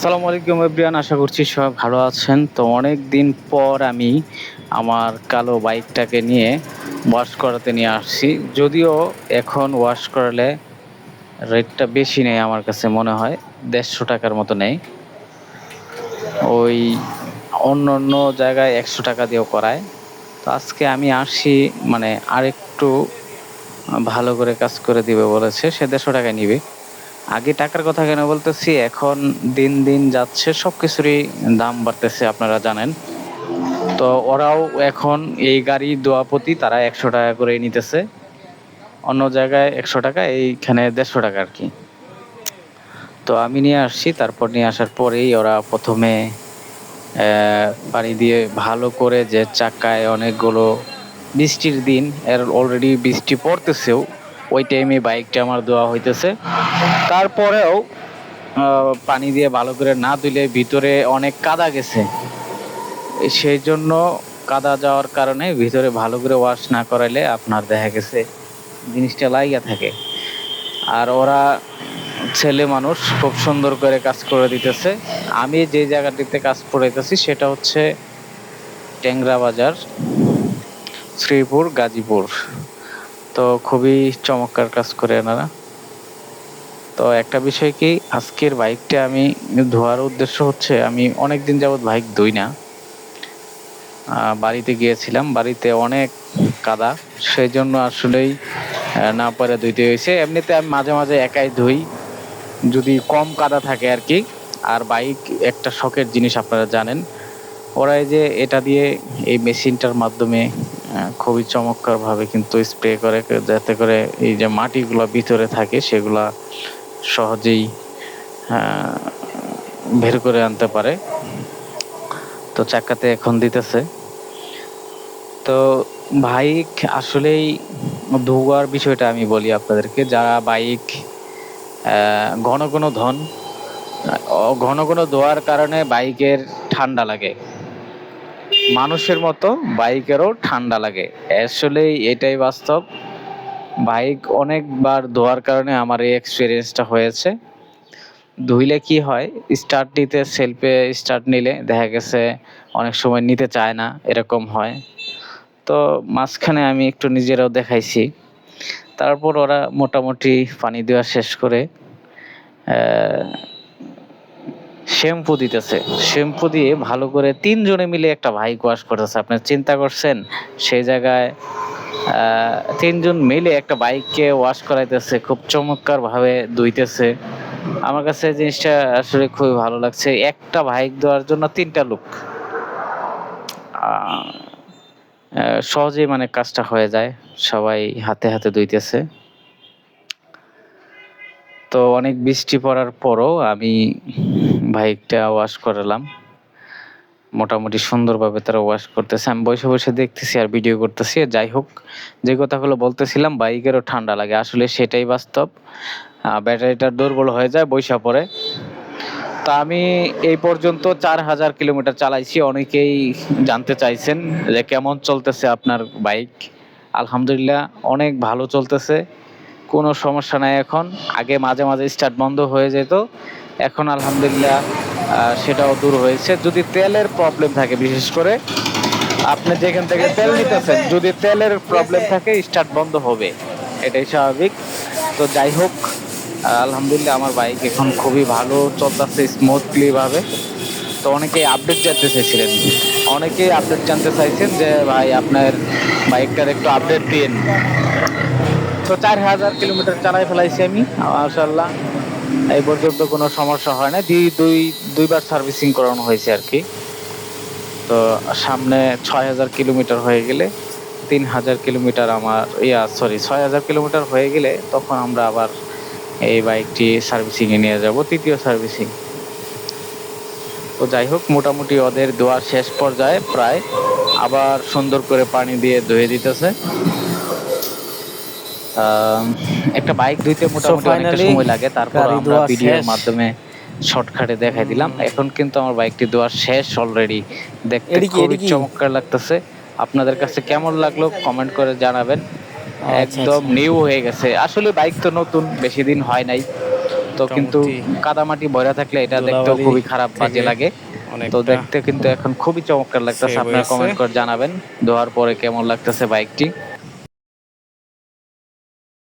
আসসালামু আলাইকুম এভরিওয়ান, আশা করছি সবাই ভালো আছেন। তো অনেক দিন পর আমি আমার কালো বাইকটাকে নিয়ে ওয়াশ করাতে নিয়ে আসছি। যদিও এখন ওয়াশ করালে রেটটা বেশি নেই আমার কাছে মনে হয়, দেড়শো টাকার মতো নেই। ওই অন্য অন্য জায়গায় একশো টাকা দিয়েও করায়। তো আজকে আমি আসি মানে আরেকটু ভালো করে কাজ করে দিবে বলেছে, সে দেড়শো টাকায় নিবে। আগে টাকার কথা কেন বলতেছি? এখন দিন দিন যাচ্ছে সব কিছুরই দাম বাড়তেছে আপনারা জানেন। তো ওরাও এখন এই গাড়ি দোয়া প্রতি তারা একশো টাকা করে নিতেছে। অন্য জায়গায় একশো টাকা, এইখানে দেড়শো টাকা আর কি। তো আমি নিয়ে আসছি, তারপর নিয়ে আসার পরেই ওরা প্রথমে পানি দিয়ে ভালো করে যে চাকায় অনেকগুলো বৃষ্টির দিন, এর অলরেডি বৃষ্টি পড়তেছেও। ওই টাইমে বাইকটা আমার দেওয়া হইতেছে। তারপরেও পানি দিয়ে ভালো করে না দিলে ভিতরে অনেক কাদা গেছে। সেই জন্য কাদা যাওয়ার কারণে ভিতরে ভালো করে ওয়াশ না করাইলে আপনার দেখা গেছে জিনিসটা লাইগা থাকে। আর ওরা ছেলে মানুষ খুব সুন্দর করে কাজ করে দিতেছে। আমি যে জায়গাটিতে কাজ করাইতেছি সেটা হচ্ছে ট্যাংরা বাজার, শ্রীপুর, গাজীপুর। তো খুবই চমৎকার কাজ করে এনারা। তো একটা বিষয় কি, আজকের বাইকটা আমি ধোয়ার উদ্দেশ্য হচ্ছে, আমি অনেক দিন যাবত বাইক ধুই না। বাড়িতে গিয়েছিলাম, বাড়িতে অনেক কাদা সেই জন্য আসলেই না পারে ধুইতে হয়েছে। এমনিতে আমি মাঝে মাঝে একাই ধুই, যদি কম কাদা থাকে আর কি। আর বাইক একটা শখের জিনিস আপনারা জানেন ওরা এই যে এটা দিয়ে এই মেশিনটার মাধ্যমে খুবই চমৎকারভাবে কিন্তু স্প্রে করে, যাতে করে এই যে মাটিগুলো ভিতরে থাকে সেগুলা সহজেই বের করে আনতে পারে। তো চাকাতে এখন দিতেছে। তো বাইক আসলেই ধোয়ার বিষয়টা আমি বলি আপনাদেরকে, যারা বাইক ঘন ঘন ধন ঘন ঘন ধোয়ার কারণে বাইকের ঠান্ডা লাগে। মানুষের মতো বাইকেরও ঠান্ডা লাগে। আসলে এটাই বাস্তব। বাইক অনেকবার ধোয়ার কারণে আমার এই এক্সপিরিয়েন্সটা হয়েছে। ধুইলে কি হয় স্টার্ট নিতে সেলফে স্টার্ট নিলে দেখা গেছে অনেক সময় নিতে চায় না, এরকম হয়। তো মাঝখানে আমি একটু নিজেরাও দেখাইছি। তারপর ওরা মোটামুটি পানি দেওয়া শেষ করে শ্যাম্পু দিতেছে। শ্যাম্পু দিয়ে ভালো করে তিনজনে মিলে একটা বাইক ওয়াশ করতেছে। আপনি চিন্তা করছেন? সেই জায়গায় তিনজন মিলে একটা বাইককে ওয়াশ করাইতেছে, খুব চমৎকার ভাবে ধুইতেছে। আমার কাছে জিনিসটা আসলে খুবই ভালো লাগছে। একটা বাইক দেওয়ার জন্য তিনটা লোক। সহজেই মানে কাজটা হয়ে যায়। সবাই হাতে হাতে ধুইতেছে। তো অনেক বৃষ্টি পড়ার পরও আমি বাইকটা ওয়াশ করালাম। মোটামুটি সুন্দরভাবে তারা ওয়াশ করতেছে। আমি বসে বসে দেখতেছি আর ভিডিও করতেছি। যাই হোক, যে কথাগুলো বলতেছিলাম, বাইকেরও ঠান্ডা লাগে। আসলে সেটাই বাস্তব। ব্যাটারিটা দুর্বল হয়ে যায়, বৈশা পরে তা আমি এই পর্যন্ত চার হাজার কিলোমিটার চালাইছি। অনেকেই জানতে চাইছেন যে কেমন চলতেছে আপনার বাইক। আলহামদুলিল্লাহ, অনেক ভালো চলতেছে। কোনো সমস্যা নাই এখন। আগে মাঝে মাঝে স্টার্ট বন্ধ হয়ে যেত। এখন আলহামদুলিল্লাহ সেটাও দূর হয়েছে। যদি তেলের প্রবলেম থাকে, বিশেষ করে আপনি যেখান থেকে তেল নিতেছেন, যদি তেলের প্রবলেম থাকে স্টার্ট বন্ধ হবে। এটাই স্বাভাবিক। তো যাই হোক আলহামদুলিল্লাহ আমার বাইক এখন খুবই ভালো, চলতেছে স্মুথলি ভাবে। তো অনেকেই আপডেট জানতে চাইছিলেন। অনেকেই আপডেট জানতে চাইছেন যে, ভাই, আপনার বাইকটার একটু আপডেট দিন। তো চার হাজার কিলোমিটার চালাই ফেলাইছি আমি। মাশাল্লাহ এই পর্যন্ত কোনো সমস্যা হয় না দুই দুই দুইবার সার্ভিসিং করানো হয়েছে আর কি। তো সামনে ছয় হাজার কিলোমিটার হয়ে গেলে তিন হাজার কিলোমিটার আমার ইয়া সরি ছয় হাজার কিলোমিটার হয়ে গেলে তখন আমরা আবার এই বাইকটি সার্ভিসিংয়ে নিয়ে যাব, তৃতীয় সার্ভিসিং। তো যাই হোক, মোটামুটি ওদের দোয়ার শেষ পর্যায়ে প্রায় আবার সুন্দর করে পানি দিয়ে ধুয়ে দিতেছে। একটা বাইক ধুইতে মোটামুটি অনেকটা সময় লাগে তারপর আমরা ভিডিওর মাধ্যমে শর্টকাটে দেখাই দিলাম। এখন কিন্তু আমার বাইকটি ধোয়া শেষ অলরেডি দেখতে খুবই চমৎকার লাগতেছে। আপনাদের কাছে কেমন লাগল কমেন্ট করে জানাবেন। আচ্ছা, একদম নিউ হয়ে গেছে। আসলে বাইক তো নতুন বেশি দিন হয় নাই। তো কিন্তু কাদামাটি ভরা থাকলে এটা দেখতেও খুবই খারাপ বাজে লাগে। তো দেখতে কিন্তু এখন খুবই চমৎকার লাগতেছে। আপনারা কমেন্ট করে জানাবেন। ধোয়ার পরে কেমন লাগতেছে বাইকটি